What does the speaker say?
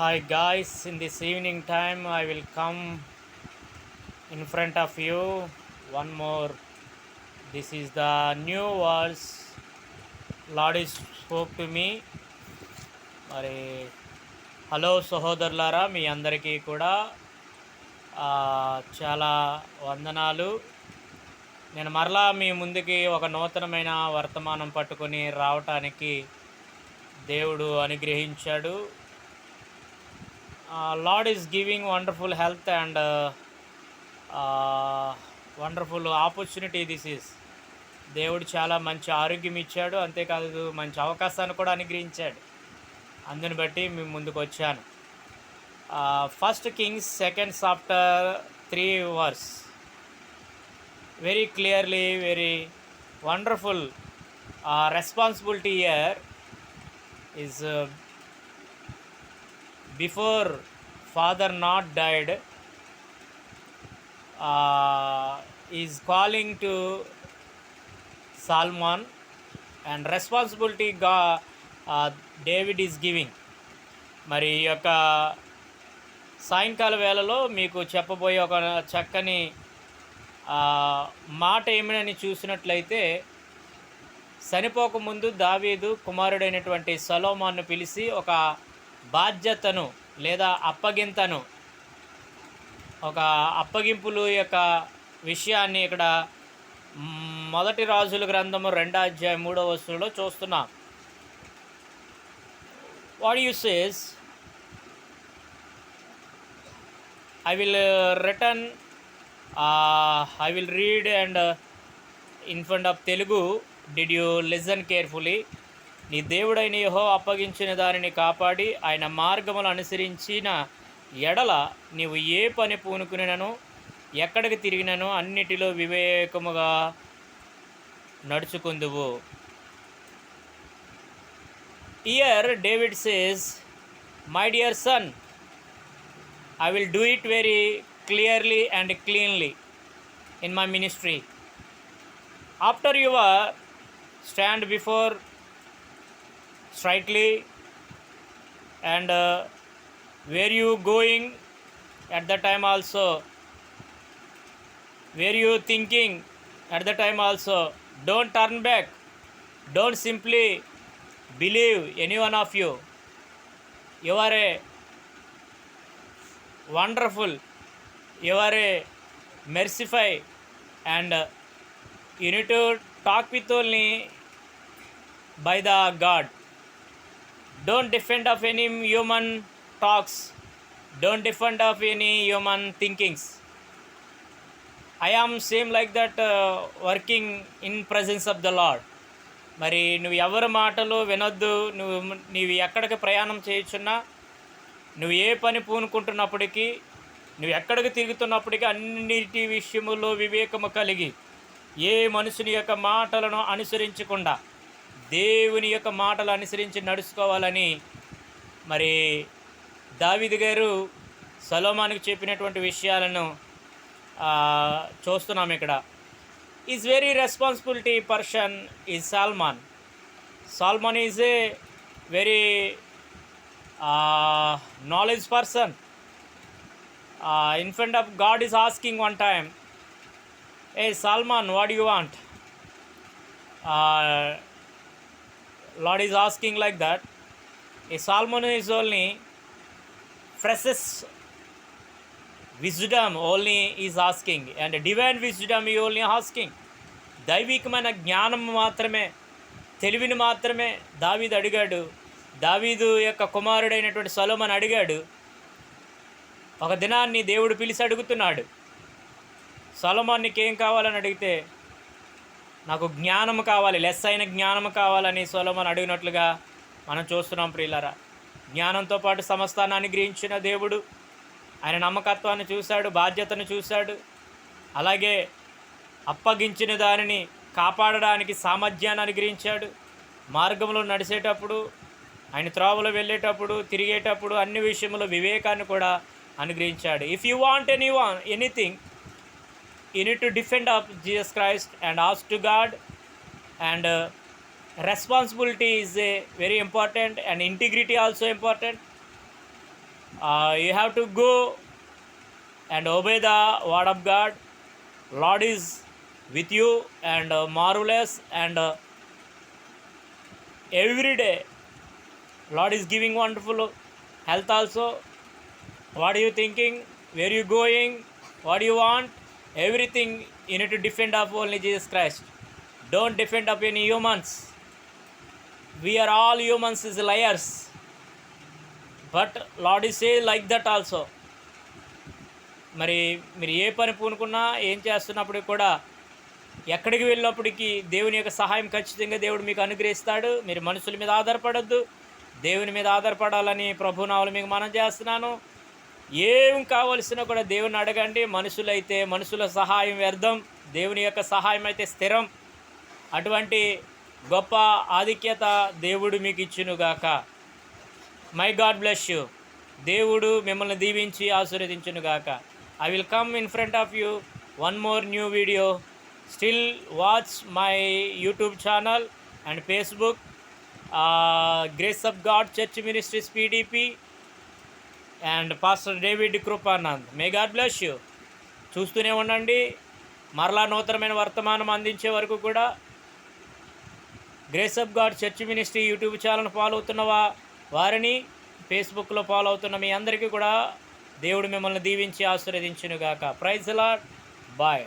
Hi guys, in this evening time I will come in front of you one more. This is the new words Lord is spoke to me. మరి hello సహోదరులారా మీ అందరికీ కూడా ఆ, చాలా వందనాలు నేను మరలా మీ ముందుకి ఒక నూతనమైన వర్తమానం పట్టుకొని రావటానికి దేవుడు అనుగ్రహించాడు Lord is giving wonderful health and wonderful opportunity this is. దేవుడు చాలా మంచి ఆరోగ్యం ఇచ్చాడు అంతేకాదు మంచి అవకాశాన్ని కూడా అనుగ్రహించాడు. అందుని బట్టి మేము ముందుకు వచ్చాను. First Kings second after three verse. Very clearly very wonderful responsibility year is before father not died is calling to Solomon and responsibility గా డేవిడ్ ఈజ్ గివింగ్ మరి ఈ యొక్క సాయంకాల వేళలో మీకు చెప్పబోయే ఒక చక్కని మాట ఏమిని చూసినట్లయితే చనిపోకముందు దావీదు కుమారుడైనటువంటి సలోమాన్ను పిలిచి ఒక బాధ్యతను లేదా అప్పగింతను. ఒక అప్పగింపులు యొక్క విషయాన్ని ఇక్కడ మొదటి రాజుల గ్రంథము రెండో అధ్యాయం మూడో వస్తువులో చూస్తున్నాం. What you says I will return I will read and in front of Telugu did you listen carefully నీ దేవుడైన యహో అప్పగించిన దానిని కాపాడి ఆయన మార్గములు అనుసరించిన ఎడల నీవు ఏ పని పూనుకునినను ఎక్కడికి తిరిగినను అన్నిటిలో వివేకముగా నడుచుకుందువు. Year David says my dear son I will do it very clearly and cleanly in my ministry after your stand before straightly and uh, where you going at the time also? Where you thinking at the time also? Don't turn back. Don't simply believe any one of you. You are a wonderful you are a merciful and uh, you need to talk with only by the god don't defend of any human talks don't defend of any human thinkings I am same like that working in presence of the Lord మరి నువ్వు ఎవరి మాటలు వినొద్దు. నువ్వు నీవు ఎక్కడికి ప్రయాణం చేయొచ్చున్నా నువ్వు ఏ పని పూనుకుంటున్నప్పటికీ నువ్వు ఎక్కడికి తిరుగుతున్నప్పటికీ అన్నిటి విషయములో వివేకము కలిగి ఏ మనుషుని యొక్క మాటలను అనుసరించకుండా దేవుని యొక్క మాటలు అనుసరించి నడుచుకోవాలని మరి దావిది గారు సలోమానికి చెప్పినటువంటి విషయాలను చూస్తున్నాం ఇక్కడ. Is very responsibility person is Solomon Solomon is a very knowledge person in front of God is asking one time a Solomon what you want Lord is asking like that. ఈ Solomon is only prefers wisdom only is asking. And divine wisdom ఈ only asking. దైవికమైన జ్ఞానం మాత్రమే తెలివిని మాత్రమే దావీదు అడిగాడు. దావీదు యొక్క కుమారుడైనటువంటి సలోమన్ అడిగాడు ఒక దినాన్ని దేవుడు పిలిచి అడుగుతున్నాడు. సలోమాన్ ఏం కావాలని అడిగితే నాకు జ్ఞానం కావాలి లెస్ అయిన జ్ఞానం కావాలని సొలమన్ అడిగినట్లుగా మనం చూస్తున్నాం ప్రియులరా. జ్ఞానంతో పాటు సమస్తాన్ని అనుగ్రహించిన దేవుడు ఆయన నమ్మకత్వాన్ని చూశాడు బాధ్యతను చూశాడు. అలాగే అప్పగించిన దానిని కాపాడడానికి సామర్థ్యాన్ని అనుగ్రహించాడు మార్గంలో నడిచేటప్పుడు ఆయన త్రోవలో వెళ్ళేటప్పుడు తిరిగేటప్పుడు అన్ని విషయంలో వివేకాన్ని కూడా అనుగ్రహించాడు. If you want any one anything you need to defend of jesus christ and ask to god and uh, responsibility is uh, very important and integrity also important uh, you have to go and obey the word of God. Lord is with you and uh, marvelous and uh, every day Lord is giving wonderful health also. What are you thinking? Where you going? What do you want? Everything you to defend of only Jesus Christ don't defend of any humans we are all humans is liars but Lord is say like that also మరి మీరు ఏ పని పూనుకున్నా ఏం చేస్తున్నప్పుడు కూడా ఎక్కడికి వెళ్ళినప్పటికీ దేవుని యొక్క సహాయం ఖచ్చితంగా దేవుడు మీకు అనుగ్రహిస్తాడు. మీరు మనుషుల మీద ఆధారపడద్దు. దేవుని మీద ఆధారపడాలని ప్రభునావులు మీకు మనం చేస్తున్నాను. ఏం కావలసినా కూడా దేవుని అడగండి. మనుషులైతే మనుషుల సహాయం వ్యర్థం. దేవుని యొక్క సహాయం అయితే స్థిరం. అటువంటి గొప్ప ఆధిక్యత దేవుడు మీకు ఇచ్చునుగాక. My God bless you. దేవుడు మిమ్మల్ని దీవించి ఆశీర్వదించునుగాక. I will come in front of you one more new video. Still watch my YouTube channel and Facebook. Grace of God church ministries PDP and pastor David Kripanand. May God bless you. చూస్తూనే ఉండండి. మరలా నూతనమైన వర్తమానం అందించే వరకు కూడా grace of God church ministry YouTube channel follow అవుతున్న వా- వారిని ఫేస్బుక్లో ఫాలో అవుతున్న మీ అందరికీ కూడా దేవుడు మిమ్మల్ని దీవించి ఆశీర్వదించునుగాక. Praise lord bye